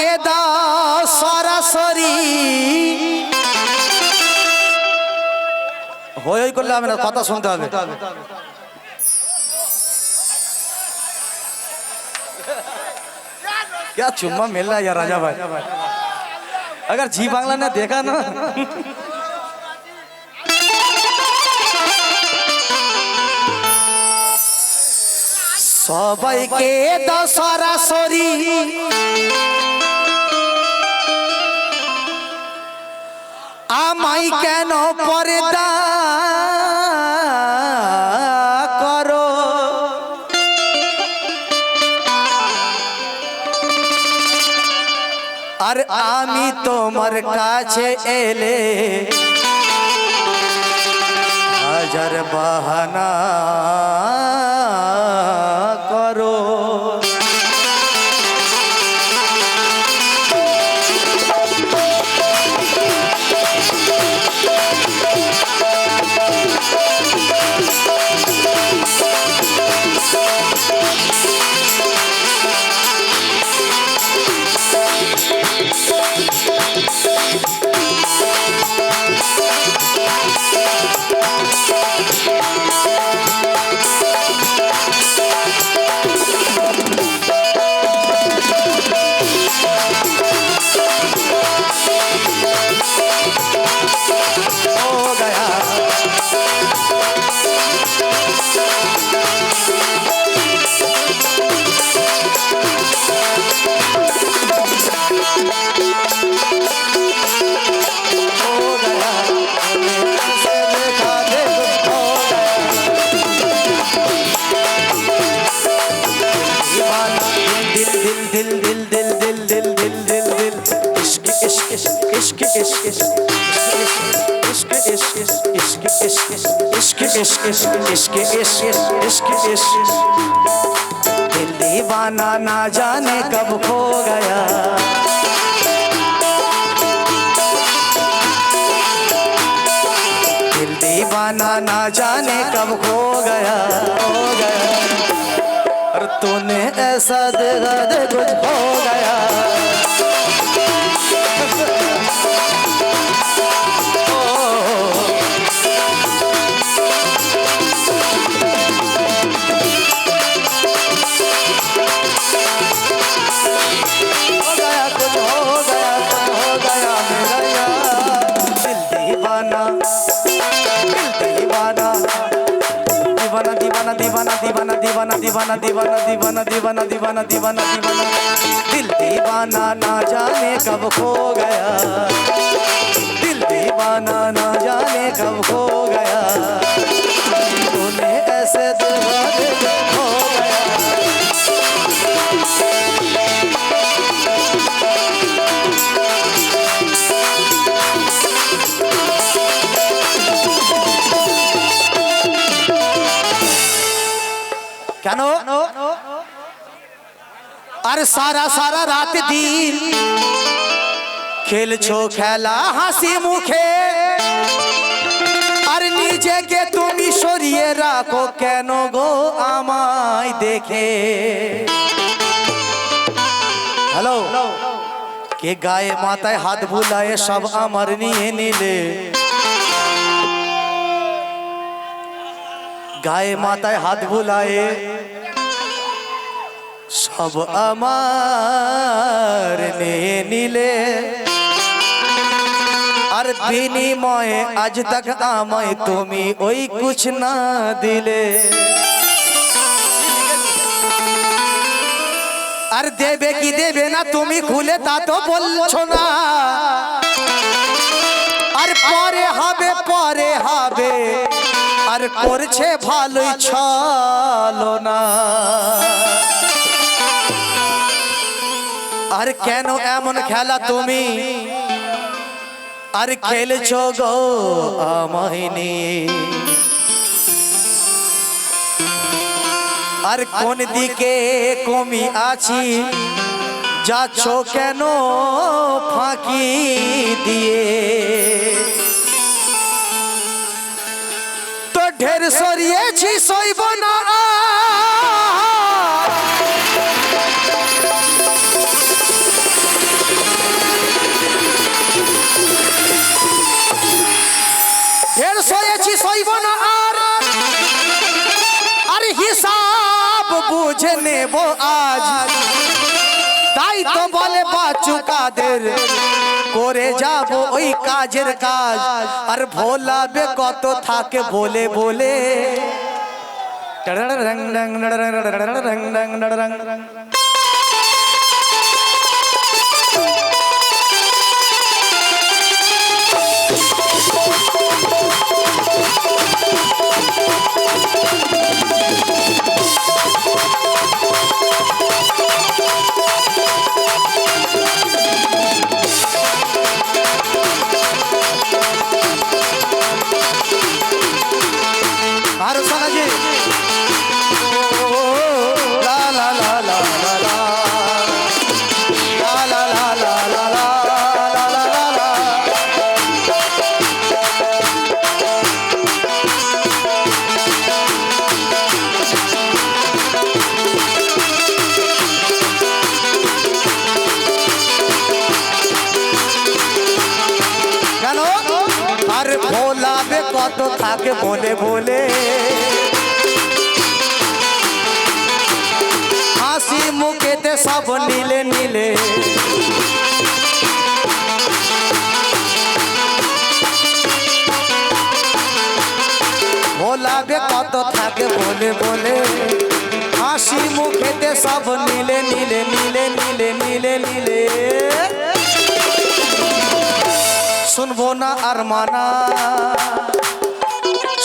সবাইকে দাও সরাসরি হই হই করলে হবে না কথা শুনতে হবে क्या चुम्मा मिल रहा है यार राजा भाई अगर जी बांग्ला ने देखा ना সবাইকে দাও সরাসরি আমাই কেন পর্দা করো? আর আমি তোমার কাছে এলে হাজার বাহানা दिल दीवाना ना जाने कब खो गया। दिल दीवाना ना जाने कब खो गया। हो गया और तूने ऐसा देखा दे कुछ हो गया। दीवाना दीवाना दीवाना दीवाना दीवाना दीवाना दीवाना। दिल दीवाना ना जाने कब खो गया। दिल दीवाना ना जाने कब खो गया। तूने ऐसे दिल সারা সারা রাত দিন খেলছো খেলা হাসি মুখে। আর নিজেকে তুমি সরিয়ে রাখো কেন গো আমায় দেখে? হ্যালো? কে গায়ে মাথায় হাত বুলায়ে সব আমার নিয়ে নিলে? গায়ে মাথায় হাত বুলায়ে সব আমার নিয়ে নিলে। আর বিনিময়ে আজ তক আমায় তুমি ওই কুছ না দিলে। আর দেবে কি দেবে না তুমি খুলে তা তো বলছো না। আর পরে হবে পরে হবে, আর করছে ভালোই ছলো না। আর কেন এমন খেলা তুমি? আর খেলছো গো নিয়ে? আর কোন দিকে কমি আছি? যাচ্ছ কেন ফাঁকি দিয়ে? তো ঢের সরিয়েছি, সইব না করে যাব ওই কাজের কাজ। আর ভোলাবে কত থাকে বলে বলে। আর থাকে বলে বলে হাসি মুখেতে সব নীলে নীলে ভোলাবে কত থাকে বলে বলে হাসি মুখেতে সব নীলে নীলে নীলে নীলে নীলে নীলে শুনব না আর মানা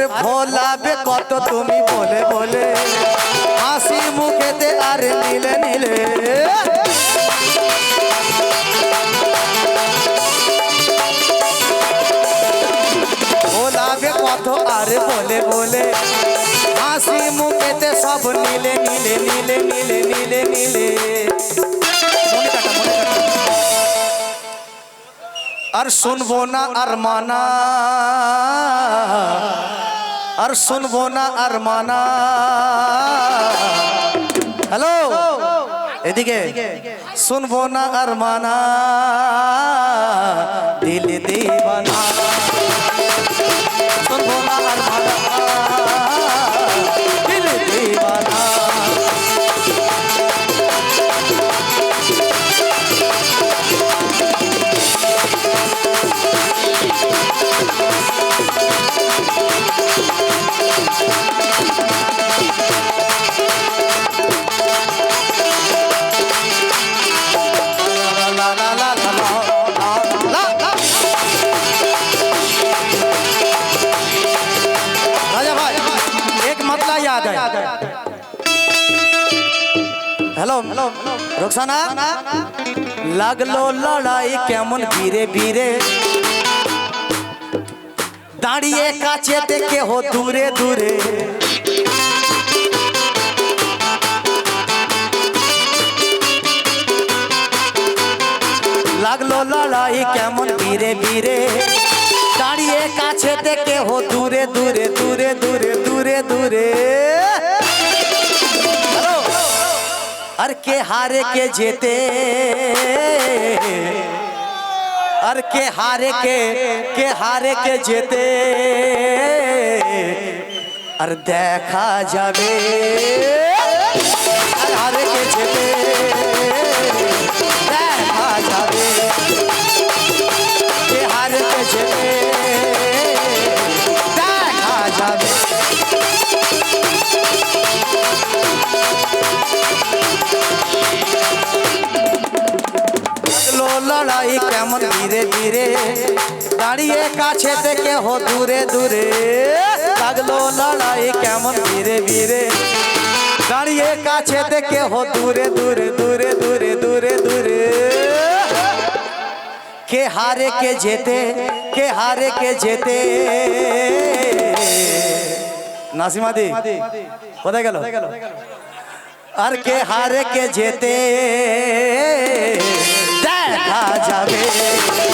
আরে ভোলাবে কত তুমি বলে বলে। হাসি মুখেতে আর নীলে নিলে ভোলাবে কত আর বলে বলে। হাসি মুখেতে সব নীলে নীলে নীলে নীলে নীলে নীলে আর শুনব না আর মানা। আর শুনব না আর মানা। হ্যালো এদিকে। শুনব না আর মানা। দিল দিবানা। শুনব না আর মানা। দেয় হ্যালো, রোকসানা? লাগল লড়াই কেমন ধীরে ধীরে। দাঁড়িয়ে কাছে থেকে হো দূরে দূরে। লাগল লড়াই কেমন ধীরে ধীরে। দাঁড়িয়ে কাছে থেকে হো দূরে দূরে দূরে দূরে দূরে দূরে। हर के हारे के जेते। हर के हारे के के हारे के जेते। अर देखा जावे, हर हारे के जेते। কেমন ধীরে ধীরে দাঁড়িয়ে কাছে থেকে হো দূরে দূরে লাগল লড়াই কেমন ধীরে ধীরে। দাঁড়িয়ে কাছে থেকে হো দূরে দূরে দূরে দূরে দূরে দূরে। কে হারে কে যেতে কে হারে কে যেতে নাসিমাদি, কোথায় গেল? আর কে হারে কে যেতে yeah, yeah.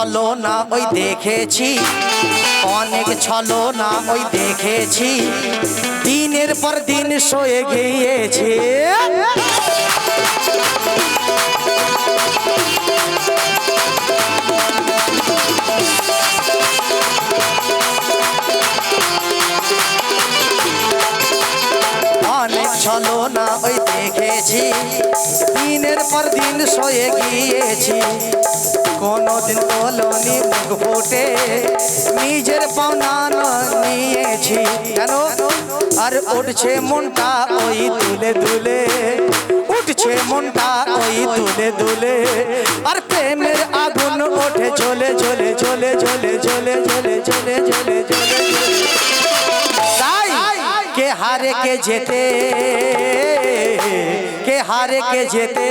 ছলো না ওই দেখেছি। অনেক ছলো না ওই দেখেছি। দিনের পর দিন শোয়ে গিয়েছে। ছলো না, ওই দেখেছি। দিনের পর দিন সয়ে গিয়েছি। কোনোদিন কলনি মুখ ফুটে, নিজের পাওনা নিয়েছি। কেন? আর উঠছে মনটা ওই তুলে তুলে উঠছে মনটা ওই তুলে তুলে আর প্রেমের আগুন ওঠে চলে চলে চলে চলে চলে চলে চলে চলে চলে के हारे के जेते के हारे के जेते।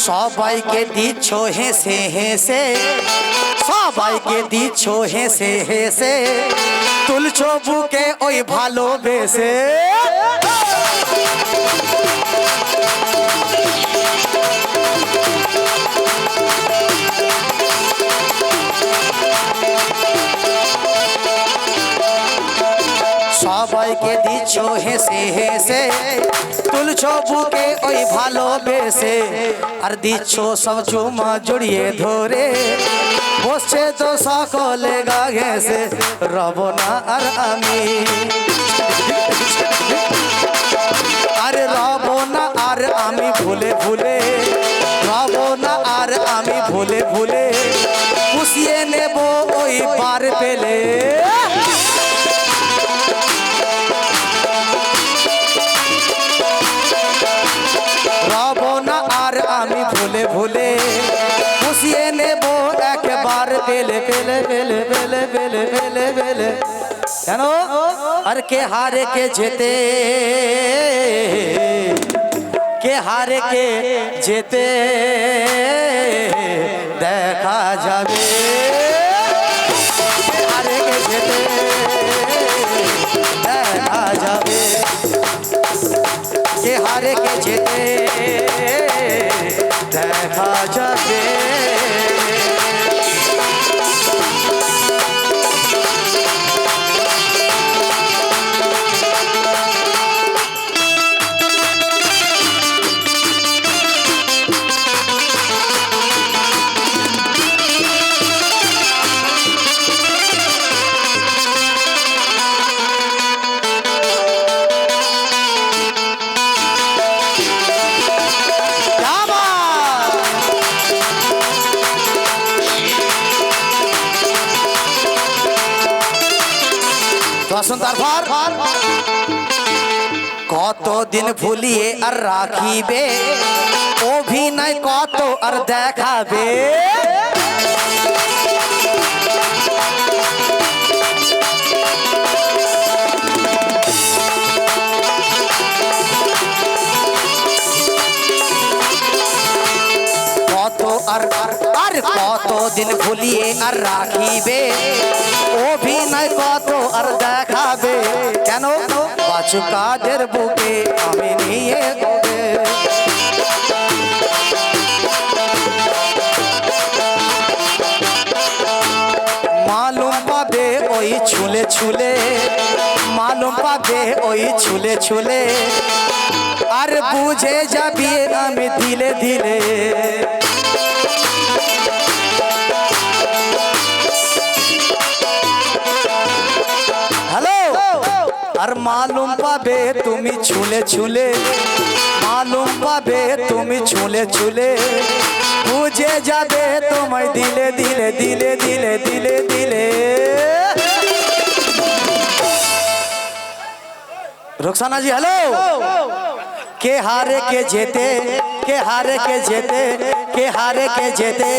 সবাইকে দিচ্ছ হেসে হেসে সবাইকে দিচ্ছ হেসে হেসে তুলছ বুকে ওই ভালোবেসে সবাইকে দিচ্ছ হেসে হেসে। তুলছ বুকে ওই ভালোবেসে আর দিচ্ছ সব চুমা জড়িয়ে ধরে। বসছে তো সকলে গা ঘেসে রব না আর আমি। আরে রব না আর আমি ভুলে ভুলে, রব না আর আমি ভুলে ভুলে, পুষিয়ে নেব ওই পার পেলে। ভুলে ভুলে পুষিয়ে নেব একবার পেলে পেলে পেলে পেলে পেলে পেলে পেলে কেন আর কে হারে কে যেতে কে হারে কে যেতে দেখা যাবে রেখে যেতে দেখা তারপর কতদিন ভুলিয়ে আর রাখিবে? অভিনয় কত আর দেখাবে? আর কত দিন ভুলিয়ে আর রাখিবে? অভিনয় কত আর দেখাবে? কেন? বাচু কাদের বুকে আমি নিয়ে ওই ছুলে ছুলে, মালুম পাবে ওই ছুলে ছুলে। আর বুঝে যাবি আমি দিলে দিলে মালুম পাবে তুমি ছুলে ছুলে মালুম পাবে তুমি ছুলে ছুলে বুঝে যাবে তোমায় দিলে দিলে দিলে দিলে দিলে দিলে রোকসানা জি হ্যালো কে হারে কে যেতে কে হারে কে যেতে কে হারে কে যেতে